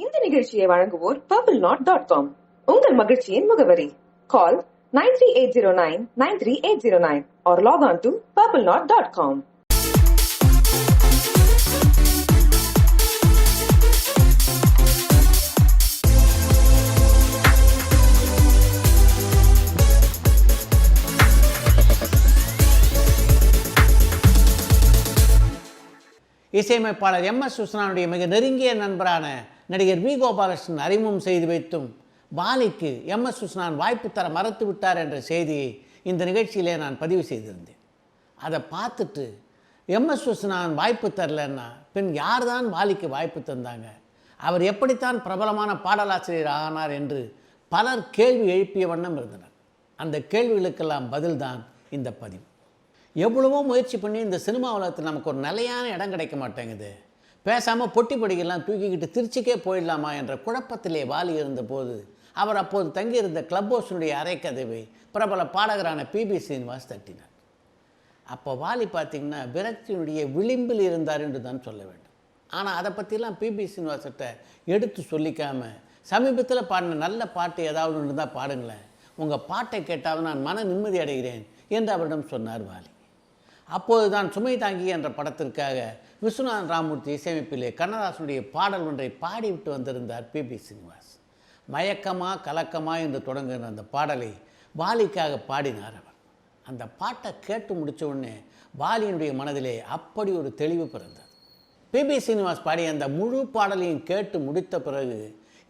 இந்த நிகழ்ச்சியை வழங்குவோர் பர்பிள் நாட் டாட் காம் உங்கள் மகிழ்ச்சியின் முகவரி. Call nine three eight zero nine nine three eight zero nine or log on to purple not dot com இசையமைப்பாளர் M S விஸ்வநாதனுடைய மிக நெருங்கிய நண்பரான நடிகர் வி கோபாலகிருஷ்ணன் அறிமுகம் செய்து வைத்தும் பாலிக்கு எம் எஸ் விஸ்வநாதன் வாய்ப்பு தர மறுத்து விட்டார் என்ற செய்தியை இந்த நிகழ்ச்சியிலே நான் பதிவு செய்திருந்தேன். அதை பார்த்துட்டு எம் எஸ் விஸ்வநாதன் வாய்ப்பு தரலன்னா பின் யார் தான் பாலிக்கு வாய்ப்பு தந்தாங்க? அவர் எப்படித்தான் பிரபலமான பாடலாசிரியர் ஆனார் என்று பலர் கேள்வி எழுப்பிய வண்ணம் இருந்தனர். அந்த கேள்விகளுக்கெல்லாம் பதில்தான் இந்த பதிவு. எவ்வளவோ முயற்சி பண்ணி இந்த சினிமா உலகத்தில் நமக்கு ஒரு நிலையான இடம் கிடைக்க மாட்டேங்குது. பேசாமல் பொட்டி படிக்கெல்லாம் தூக்கிக்கிட்டு திருச்சிக்கே போயிடலாமா என்ற குழப்பத்திலே வாலி இருந்தபோது அவர் அப்போது தங்கியிருந்த கிளப் ஹவுஸினுடைய அரைக்கதவை பிரபல பாடகரான பிபி சீனிவாஸ் தட்டினார். அப்போ வாலி பார்த்திங்கன்னா விரக்தியினுடைய விளிம்பில் இருந்தார் என்று தான் சொல்ல வேண்டும். ஆனால் அதை பற்றிலாம் பிபி சீனிவாசத்தை எடுத்து சொல்லிக்காமல் சமீபத்தில் பாடின நல்ல பாட்டு ஏதாவது ஒன்று இருந்தால் பாடுங்களேன். உங்கள் பாட்டை கேட்டாலும் நான் மன நிம்மதி அடைகிறேன் என்று அவரிடம் சொன்னார் வாலி. அப்போது தான் சுமை தாங்கி என்ற படத்திற்காக விஸ்வநாதன் ராமூர்த்தி இசையமைப்பிலே கண்ணதாசனுடைய பாடல் ஒன்றை பாடிவிட்டு வந்திருந்தார் பிபி சீனிவாஸ். மயக்கமா கலக்கமா என்று தொடங்குகிற அந்த பாடலை வாலிக்காக பாடினார் அவர். அந்த பாட்டை கேட்டு முடித்த உடனே வாலியினுடைய மனதிலே அப்படி ஒரு தெளிவு பிறந்தது. பிபி சீனிவாஸ் பாடிய அந்த முழு பாடலையும் கேட்டு முடித்த பிறகு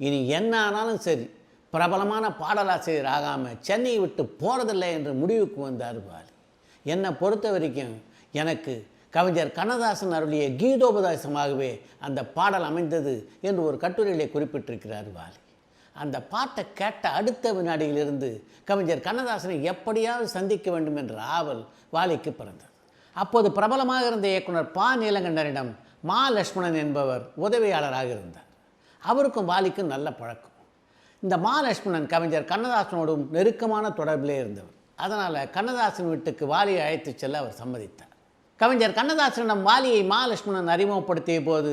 இனி என்ன ஆனாலும் சரி பிரபலமான பாடலாசிரியர் ஆகாமல் சென்னையை விட்டு போகிறதில்லை என்று முடிவுக்கு வந்தார் பாலி. என்னை பொறுத்த வரைக்கும் எனக்கு கவிஞர் கண்ணதாசன் அருளிய கீதோபதேசமாகவே அந்த பாடல் அமைந்தது என்று ஒரு கட்டுரையிலே குறிப்பிட்டிருக்கிறார் வாலி. அந்த பாட்டை கேட்ட அடுத்த வினாடியிலிருந்து கவிஞர் கண்ணதாசனை எப்படியாவது சந்திக்க வேண்டும் என்ற ஆவல் வாலிக்கு பிறந்தது. அப்போது பிரபலமாக இருந்த இயக்குனர் பா. நீலகண்டனிடம் மா. லட்சுமணன் என்பவர் உதவியாளராக இருந்தார். அவருக்கும் வாலிக்கும் நல்ல பழக்கம். இந்த மா. லட்சுமணன் கவிஞர் கண்ணதாசனோடும் நெருக்கமான தொடர்பிலே இருந்தவர். அதனால் கண்ணதாசன் வீட்டுக்கு வாலியை அழைத்து செல்ல அவர் சம்மதித்தார். கவிஞர் கண்ணதாசனிடம் வாலியை மகாலட்சுமணன் அறிமுகப்படுத்திய போது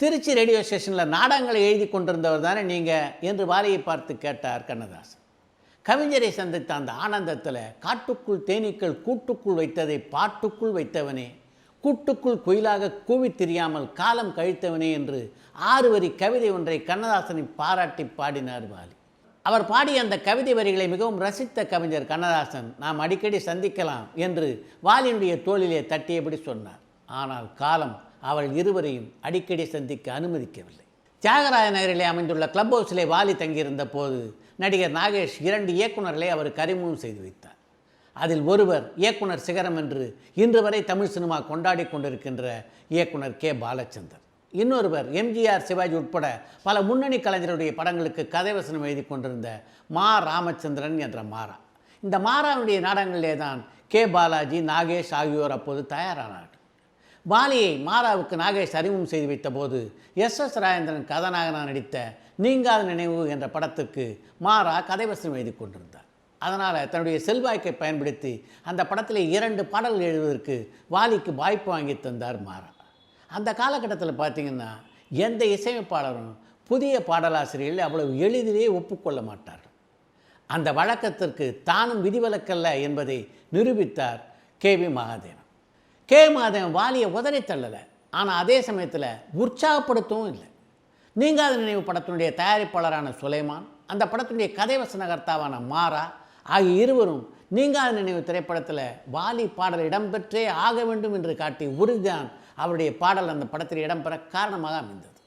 திருச்சி ரேடியோ ஸ்டேஷனில் நாடகங்களை எழுதி கொண்டிருந்தவர் தானே நீங்கள் என்று வாலியை பார்த்து கேட்டார் கண்ணதாசன். கவிஞரை சந்தித்த அந்த ஆனந்தத்தில் காட்டுக்குள் தேனீக்கள் கூட்டுக்குள் வைத்ததை பாட்டுக்குள் வைத்தவனே கூட்டுக்குள் குயிலாக கூவி தெரியாமல் காலம் கழித்தவனே என்று ஆறு வரி கவிதை ஒன்றை கண்ணதாசனை பாராட்டி பாடினார் வாலி. அவர் பாடிய அந்த கவிதை வரிகளை மிகவும் ரசித்த கவிஞர் கண்ணதாசன் நாம் அடிக்கடி சந்திக்கலாம் என்று வாலினுடைய தோளிலே தட்டியபடி சொன்னார். ஆனால் காலம் அவள் இருவரையும் அடிக்கடி சந்திக்க அனுமதிக்கவில்லை. தியாகராய நகரிலே அமைந்துள்ள கிளப் ஹவுஸிலே வாலி தங்கியிருந்த போது நடிகர் நாகேஷ் இரண்டு இயக்குநர்களை அவர் கறிமுகம் செய்து வைத்தார். அதில் ஒருவர் இயக்குனர் சிகரம் என்று இன்று வரை தமிழ் சினிமா கொண்டாடி கொண்டிருக்கின்ற இயக்குனர் கே. பாலச்சந்தர். இன்னொருவர் எம்ஜிஆர் சிவாஜி உட்பட பல முன்னணி கலைஞருடைய படங்களுக்கு கதைவசனம் எழுதி கொண்டிருந்த மா ராமச்சந்திரன் என்ற மாறா. இந்த மாறாவுடைய நாடகங்களிலே தான் கே. பாலாஜி நாகேஷ் ஆகியோர் அப்போது தயாரானார்கள். பாலியை மாறாவுக்கு நாகேஷ் அறிமுகம் செய்து வைத்த போது எஸ். எஸ். ராஜேந்திரன் கதாநாயகனாக நடித்த நீங்காத நினைவு என்ற படத்துக்கு மாறா கதைவசனம் எழுதி கொண்டிருந்தார். அதனால் தன்னுடைய செல்வாய்க்கை பயன்படுத்தி அந்த படத்தில் இரண்டு பாடல்கள் எழுதுவதற்கு வாலிக்கு வாய்ப்பு வாங்கி தந்தார் மாறா. அந்த காலகட்டத்தில் பார்த்திங்கன்னா எந்த இசையமைப்பாளரும் புதிய பாடலாசிரியர்கள் அவ்வளவு எளிதிலே ஒப்புக்கொள்ள மாட்டார் அந்த வழக்கத்திற்கு தானும் விதிவிலக்கல்ல என்பதை நிரூபித்தார் K. V. Mahadevan. K. Mahadevan வாலியை உதறி தள்ளலை. ஆனால் அதே சமயத்தில் உற்சாகப்படுத்தவும் இல்லை. நீங்காத நினைவு படத்தினுடைய தயாரிப்பாளரான சுலைமான் அந்த படத்தினுடைய கதை வசனகர்த்தாவான மாறா ஆகிய இருவரும் நீங்காத நினைவு திரைப்படத்தில் வாலி பாடல் இடம்பெற்றே ஆக வேண்டும் என்று காட்டி உறுதிதான் அவருடைய பாடல் அந்த படத்தில் இடம்பெற காரணமாக அமைந்தது.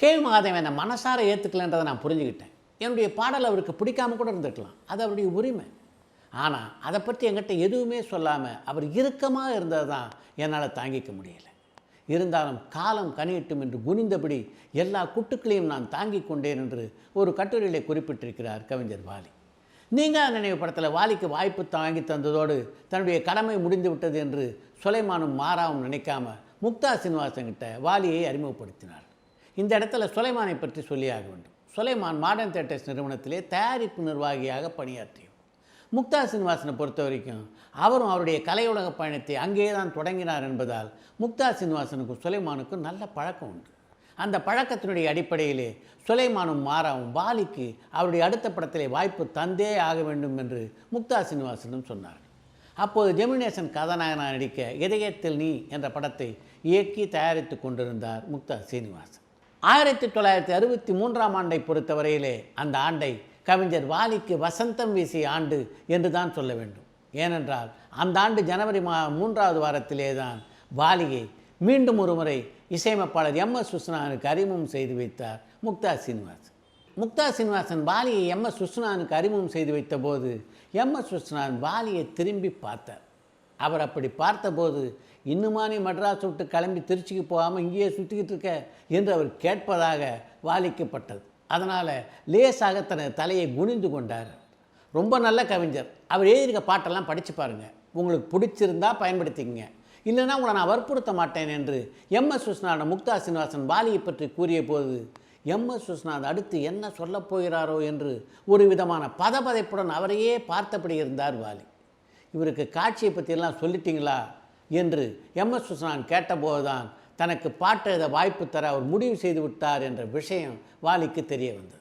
கே. மகாதேவன் என்னை மனசார ஏற்றுக்கலன்றதை நான் புரிஞ்சுக்கிட்டேன். என்னுடைய பாடல் அவருக்கு பிடிக்காம கூட இருந்திருக்கலாம். அது அவருடைய உரிமை. ஆனால் அதை பற்றி என்கிட்ட எதுவுமே சொல்லாமல் அவர் இறுக்கமாக இருந்தது தான் என்னால் தாங்கிக்க முடியலை. இருந்தாலும் காலம் கனியட்டும் என்று குனிந்தபடி எல்லா குட்டுக்களையும் நான் தாங்கிக் கொண்டேன் என்று ஒரு கட்டுரையிலே குறிப்பிட்டிருக்கிறார் கவிஞர் வாலி. நீங்கள் நினைவு படத்தில் வாலிக்கு வாய்ப்பு தாங்கி தந்ததோடு தன்னுடைய கடமை முடிந்து விட்டது என்று சுலைமானும் மாறாவும் நினைக்காம முக்தா சீனிவாசன்கிட்ட வாலியை அறிமுகப்படுத்தினார். இந்த இடத்துல சுலைமானை பற்றி சொல்லியாக வேண்டும். சுலைமான் மாடர்ன் தேட்டர்ஸ் நிறுவனத்திலே தயாரிப்பு நிர்வாகியாக பணியாற்றியவர். முக்தா சீனிவாசனை பொறுத்த வரைக்கும் அவரும் அவருடைய கலையுலக பயணத்தை அங்கேயே தான் தொடங்கினார் என்பதால் முக்தா சீனிவாசனுக்கும் சுலைமானுக்கும் நல்ல பழக்கம் உண்டு. அந்த பழக்கத்தினுடைய அடிப்படையிலே சுலைமானும் மாறாவும் பாலிக்கு அவருடைய அடுத்த படத்திலே வாய்ப்பு தந்தே ஆக வேண்டும் என்று முக்தா சீனிவாசனும் சொன்னார்கள். அப்போது ஜெமினேசன் கதாநாயகனாக நடிக்க இதயத்தில் நீ என்ற படத்தை இயக்கி தயாரித்து கொண்டிருந்தார் முக்தா சீனிவாசன். ஆயிரத்தி தொள்ளாயிரத்தி அறுபத்தி மூன்றாம் ஆண்டை பொறுத்தவரையிலே அந்த ஆண்டை கவிஞர் வாலிக்கு வசந்தம் வீசிய ஆண்டு என்று தான் சொல்ல வேண்டும். ஏனென்றால் அந்த ஆண்டு ஜனவரி மா மூன்றாவது வாரத்திலே தான் வாலியை மீண்டும் ஒரு முறை இசையமைப்பாளர் எம் எஸ் விஸ்வநாதனுக்கு அறிமுகம் செய்து வைத்தார் முக்தா சீனிவாசன். முக்தா சீனிவாசன் பாலியை எம் எஸ் விஸ்வநாதனுக்கு அறிமுகம் செய்து வைத்தபோது எம் எஸ் விஸ்வநாதன் பாலியை திரும்பி பார்த்தார். அவர் அப்படி பார்த்தபோது இன்னுமா நீ மெட்ராஸ் விட்டு கிளம்பி திருச்சிக்கு போகாமல் இங்கேயே சுற்றிக்கிட்டு இருக்க? என்று அவர் கேட்பதாக வாலிக்கப்பட்டது. அதனால் லேசாக தனது தலையை குனிந்து கொண்டார். ரொம்ப நல்ல கவிஞர். அவர் எழுதியிருக்க பாட்டெல்லாம் படித்து பாருங்கள் உங்களுக்கு பிடிச்சிருந்தா பயன்படுத்திக்கங்க. இல்லைன்னா உங்களை நான் வற்புறுத்த மாட்டேன் என்று எம் எஸ் விஸ்வநாதன் முக்தா சீனிவாசன் பாலியை பற்றி கூறிய போது எம் எஸ் விஸ்வநாத் அடுத்து என்ன சொல்லப் போகிறாரோ என்று ஒரு விதமான பதபதைப்புடன் அவரையே பார்த்தபடி இருந்தார் வாலி. இவருக்கு காட்சியை பற்றியெல்லாம் சொல்லிட்டீங்களா? என்று எம் எஸ் விஸ்வநாதன் கேட்டபோதுதான் தனக்கு பாட்டு எழுத வாய்ப்பு தர அவர் முடிவு செய்து விட்டார் என்ற விஷயம் வாலிக்கு தெரிய வந்தது.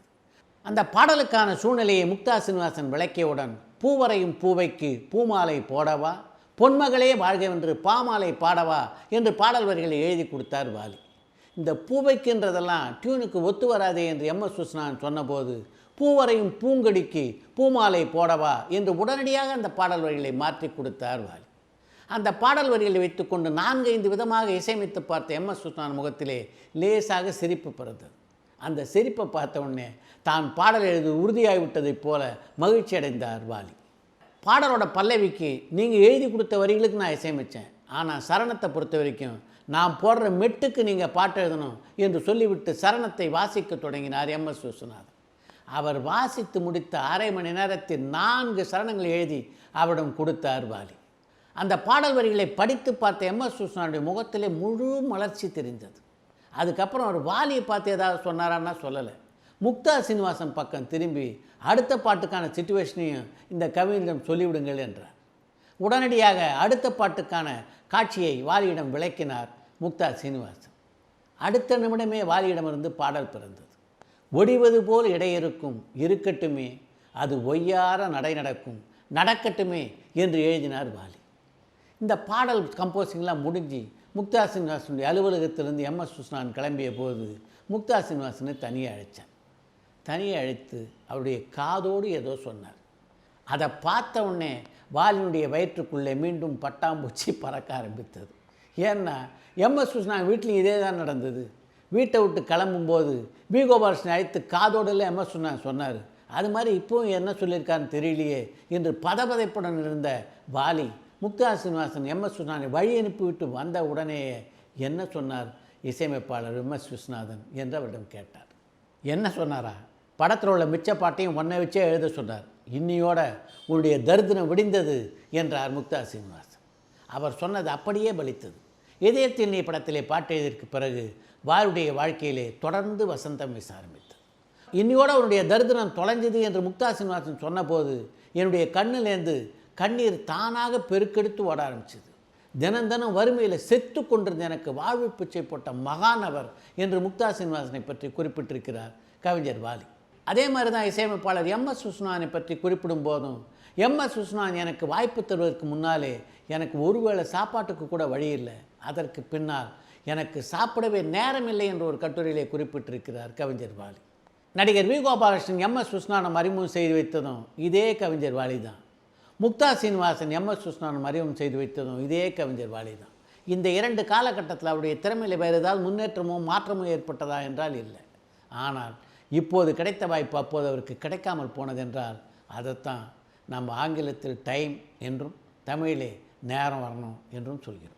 அந்த பாடலுக்கான சூழ்நிலையை முக்தா சீனிவாசன் விளக்கியவுடன் பூவரையும் பூவைக்கு பூமாலை போடவா பொன்மகளே வாழ்கவென்று பாமாலை பாடவா என்று பாடல் வரிகளை எழுதி கொடுத்தார் வாலி. இந்த பூவைக்குன்றதெல்லாம் டியூனுக்கு ஒத்து வராதே என்று எம் எஸ் விஸ்வநாதன் சொன்னபோது பூவரையும் பூங்கடிக்கு பூமாலை போடவா? என்று உடனடியாக அந்த பாடல் வரிகளை மாற்றி கொடுத்தார் வாலி. அந்த பாடல் வரிகளை வைத்துக்கொண்டு நான்கு ஐந்து விதமாக இசையமைத்து பார்த்த எம் எஸ் விஸ்வநாதன் முகத்திலே லேசாக சிரிப்பு பிறந்தது. அந்த சிரிப்பை பார்த்த உடனே தான் பாடல் எழுது உறுதியாகிவிட்டதைப் போல மகிழ்ச்சி அடைந்தார் வாலி. பாடலோட பல்லவிக்கு நீங்கள் எழுதி கொடுத்த வரிகளுக்கு நான் இசையமைச்சேன். ஆனால் சரணத்தை பொறுத்த வரைக்கும் நான் போடுற மெட்டுக்கு நீங்கள் பாட்டு எழுதணும் என்று சொல்லிவிட்டு சரணத்தை வாசிக்க தொடங்கினார் எம் எஸ் விஸ்வநாதன். அவர் வாசித்து முடித்த அரை மணி நேரத்தில் நான்கு சரணங்களை எழுதி அவரிடம் கொடுத்தார் வாலி அந்த பாடல் வரிகளை படித்து பார்த்த எம் எஸ் விஸ்வநாதனுடைய முகத்திலே முழு மலர்ச்சி தெரிந்தது. அதுக்கப்புறம் அவர் வாலியை பார்த்து ஏதாவது சொன்னாரான்னா சொல்லலை. முக்தா சீனிவாசன் பக்கம் திரும்பி அடுத்த பாட்டுக்கான சுச்சுவேஷனையும் இந்த கவிஞரிடம் சொல்லிவிடுங்கள் என்றார். உடனடியாக அடுத்த பாட்டுக்கான காட்சியை வாலியிடம் விளக்கினார் முக்தா சீனிவாசன். அடுத்த நிமிடமே வாலியிடமிருந்து பாடல் பிறந்தது. ஒடிவது போல் இடையிருக்கும் இருக்கட்டுமே அது ஒய்யார நடை நடக்கும் நடக்கட்டுமே என்று எழுதினார் வாலி. இந்த பாடல் கம்போசிங்லாம் முடிஞ்சு முக்தா சீனிவாசனுடைய அலுவலகத்திலிருந்து எம் எஸ் சுஸ்னான் கிளம்பிய போது முக்தா சீனிவாசனை தனியாக அழைத்தேன் தனியாக அழைத்து அவருடைய காதோடு ஏதோ சொன்னார். அதை பார்த்த உடனே வாலினுடைய வயிற்றுக்குள்ளே மீண்டும் பட்டாம்பூச்சி பறக்க ஆரம்பித்தது. ஏன்னா எம்எஸ் கிருஷ்ணா வீட்லேயும் இதே தான் நடந்தது. வீட்டை விட்டு கிளம்பும்போது வி கோபாலகிருஷ்ணன் அழைத்து காதோடல எம்எஸ் சுஷ்ணா சொன்னார். அது மாதிரி இப்போவும் என்ன சொல்லியிருக்காருன்னு தெரியலையே என்று பதபதைப்புடன் இருந்த வாலி முக்தா சீனிவாசன் எம்எஸ் சுஷ்ணானை வழி அனுப்பிவிட்டு வந்த உடனேயே என்ன சொன்னார்? இசையமைப்பாளர் எம் எஸ் விஸ்வநாதன் என்று அவரிடம் கேட்டார். என்ன சொன்னாரா? படத்தில் உள்ள மிச்ச பாட்டையும் ஒன்றை வச்சே எழுத சொன்னார். இன்னியோட உன்னுடைய தரித்திரம் விடிந்தது என்றார் முக்தா சீனிவாசன். அவர் சொன்னது அப்படியே பலித்தது. இதயத்தின் படத்திலே பாட்டு எழுதியதற்கு பிறகு வாருடைய வாழ்க்கையிலே தொடர்ந்து வசந்தம் வீச ஆரம்பித்தது. இன்னியோட அவனுடைய தரித்திரம் தொலைஞ்சது என்று முக்தா சீனிவாசன் சொன்னபோது என்னுடைய கண்ணிலேருந்து கண்ணீர் தானாக பெருக்கெடுத்து ஓட ஆரம்பிச்சது. தினம் தினம் வறுமையில் செத்து கொண்டிருந்த எனக்கு வாழ்வு பிச்சை போட்ட மகானவர் என்று முக்தா சீனிவாசனை பற்றி குறிப்பிட்டிருக்கிறார் கவிஞர் வாலி. அதே மாதிரி தான் இசையமைப்பாளர் எம் எஸ் விஸ்வநாதனை பற்றி குறிப்பிடும் போதும் எம் எஸ் விஸ்வநாதன் எனக்கு வாய்ப்பு தருவதற்கு முன்னாலே எனக்கு ஒருவேளை சாப்பாட்டுக்கு கூட வழி இல்லை. அதற்கு பின்னால் எனக்கு சாப்பிடவே நேரமில்லை என்ற ஒரு கட்டுரையிலே குறிப்பிட்டிருக்கிறார் கவிஞர் வாலி. நடிகர் V. Gopalakrishnan M. S. Viswanathan அறிமுகம் செய்து வைத்ததும் இதே கவிஞர் வாலி தான். முக்தா சீனிவாசன் எம். எஸ். விஸ்வநாதன் அறிமுகம் செய்து வைத்ததும் இதே கவிஞர் வாலி தான். இந்த இரண்டு காலகட்டத்தில் அவருடைய திறமையில் வேறு ஏதாவது முன்னேற்றமோ மாற்றமோ ஏற்பட்டதா என்றால் இல்லை. ஆனால் இப்போது கிடைத்த வாய்ப்பு அப்போது அவருக்கு கிடைக்காமல் போனதென்றால் அதைத்தான் நம்ம ஆங்கிலத்தில் டைம் என்றும் தமிழிலே நேரம் வரணும் என்றும் சொல்கிறோம்.